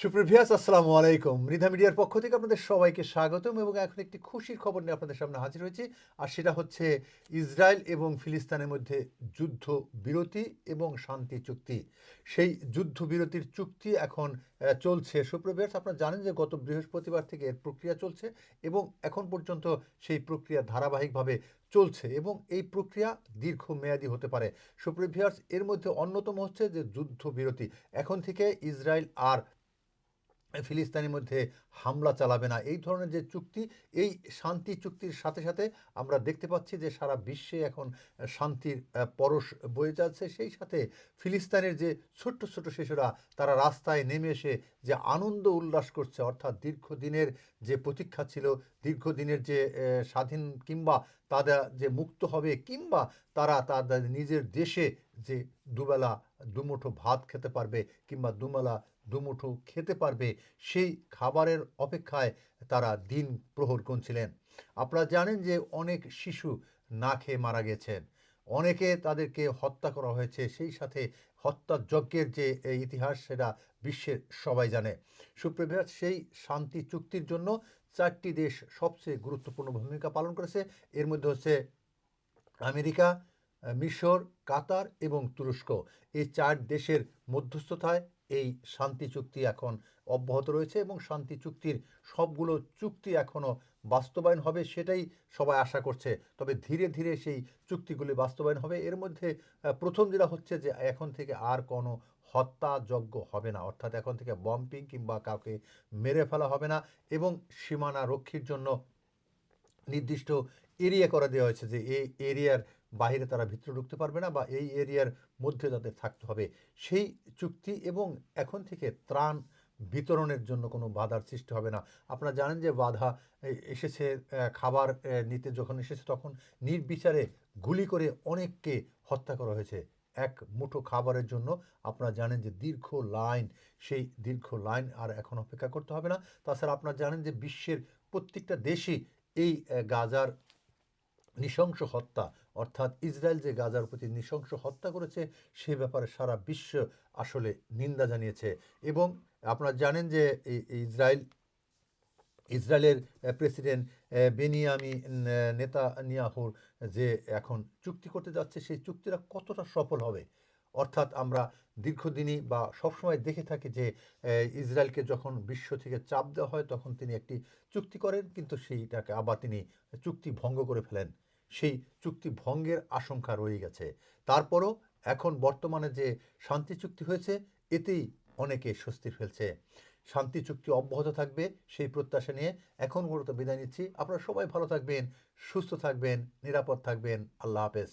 সুপ্রভিয়াস আসসালামু আলাইকুম। মৃধা মিডিয়ার পক্ষ থেকে আপনাদের সবাইকে স্বাগতম এবং এখন একটি খুশির খবর নিয়ে আপনাদের সামনে হাজির হয়েছি, আর সেটা হচ্ছে ইসরায়েল এবং ফিলিস্তিনের মধ্যে যুদ্ধ বিরতি এবং শান্তি চুক্তি। সেই যুদ্ধ বিরতির চুক্তি এখন চলছে। সুপ্রভিয়াস আপনারা জানেন যে গত বৃহস্পতিবার থেকে এর প্রক্রিয়া চলছে এবং এখন পর্যন্ত সেই প্রক্রিয়া ধারাবাহিকভাবে চলছে এবং এই প্রক্রিয়া দীর্ঘমেয়াদী হতে পারে। সুপ্রিভিয়ার্স এর মধ্যে অন্যতম হচ্ছে যে যুদ্ধ বিরতি এখন থেকে ইসরায়েল আর ফিলিস্তিনের মধ্যে হামলা চালাবে না। এই ধরনের যে চুক্তি, এই শান্তি চুক্তির সাথে সাথে আমরা দেখতে পাচ্ছি যে সারা বিশ্বে এখন শান্তির পরশ বয়ে যাচ্ছে। সেই সাথে ফিলিস্তিনের যে ছোট্ট ছোট শিশুরা, তারা রাস্তায় নেমে এসে যে আনন্দ উল্লাস করছে, অর্থাৎ দীর্ঘদিনের যে প্রতীক্ষা ছিল, দীর্ঘদিনের যে স্বাধীন কিংবা তারা যে মুক্ত হবে, কিংবা তারা তাদের নিজের দেশে যে দুবেলা দুমুঠো ভাত খেতে পারবে কিংবা দুবেলা দুমুঠো খেতে পারবে, সেই খাবারের অপেক্ষায় তারা দিন প্রহর গুনছিলেন। আপনারা জানেন যে অনেক শিশু না খেয়ে মারা গেছেন। অনেকে তাদেরকে হত্যা করা হয়েছে, সেই সাথে হত্যাযজ্ঞের যে ইতিহাস সেটা বিশ্বের সবাই জানে। সুপ্রভাত, সেই শান্তি চুক্তির জন্য চারটি দেশ সবচেয়ে গুরুত্বপূর্ণ ভূমিকা পালন করেছে। এর মধ্যে হচ্ছে আমেরিকা মিশর, কাতার এবং তুরস্ক। এই চার দেশের মধ্যস্থতায় এই শান্তি চুক্তি এখন অব্যাহত রয়েছে এবং শান্তি চুক্তির সবগুলো চুক্তি এখনও বাস্তবায়ন হবে সেটাই সবাই আশা করছে। তবে ধীরে ধীরে সেই চুক্তিগুলি বাস্তবায়ন হবে। এর মধ্যে প্রথম যেটা হচ্ছে যে এখন থেকে আর কোনো হত্যাযজ্ঞ হবে না। অর্থাৎ এখন থেকে বম্পিং কিংবা কাউকে মেরে ফেলা হবে না এবং সীমানা রক্ষীর জন্য নির্দিষ্ট এরিয়া করে দেওয়া হয়েছে যে এই এরিয়ার বাইরে তারা ভিতরে ঢুকতে পারবে না বা এই এরিয়ার মধ্যে তাদের থাকতে হবে। সেই চুক্তি এবং এখন থেকে ত্রাণ বিতরণের জন্য কোনো বাধার সৃষ্টি হবে না। আপনারা জানেন যে বাধা এসেছে খাবার নিতে যখন এসেছে তখন নির্বিচারে গুলি করে অনেককে হত্যা করা হয়েছে। এক মুঠো খাবারের জন্য আপনারা জানেন যে দীর্ঘ লাইন, সেই দীর্ঘ লাইন আর এখন অপেক্ষা করতে হবে না। তাছাড়া আপনারা জানেন যে বিশ্বের প্রত্যেকটা দেশই এই গাজার নৃশংস হত্যা, অর্থাৎ ইসরায়েল যে গাজার প্রতি নৃশংস হত্যা করেছে, সে ব্যাপারে সারা বিশ্ব আসলে নিন্দা জানিয়েছে। এবং আপনারা জানেন যে ইসরায়েল, ইসরায়েলের প্রেসিডেন্ট বেনিয়ামি নেতানিয়াহুর যে এখন চুক্তি করতে যাচ্ছে, সেই চুক্তিটা কতটা সফল হবে? অর্থাৎ আমরা দীর্ঘদিনই বা সবসময় দেখে থাকি যে ইসরায়েলকে যখন বিশ্ব থেকে চাপ দেওয়া হয়, তখন তিনি একটি চুক্তি করেন, কিন্তু সেইটাকে আবার তিনি চুক্তি ভঙ্গ করে ফেলেন। সেই চুক্তি ভঙ্গের আশঙ্কা রয়ে গেছে। তারপরও এখন বর্তমানে যে শান্তি চুক্তি হয়েছে, এতেই অনেকে স্বস্তি ফেলছে। শান্তি চুক্তি অব্যাহত থাকবে সেই প্রত্যাশা নিয়ে এখন মূলত বিদায় নিচ্ছি। আপনারা সবাই ভালো থাকবেন, সুস্থ থাকবেন, নিরাপদ থাকবেন। আল্লাহ হাফেজ।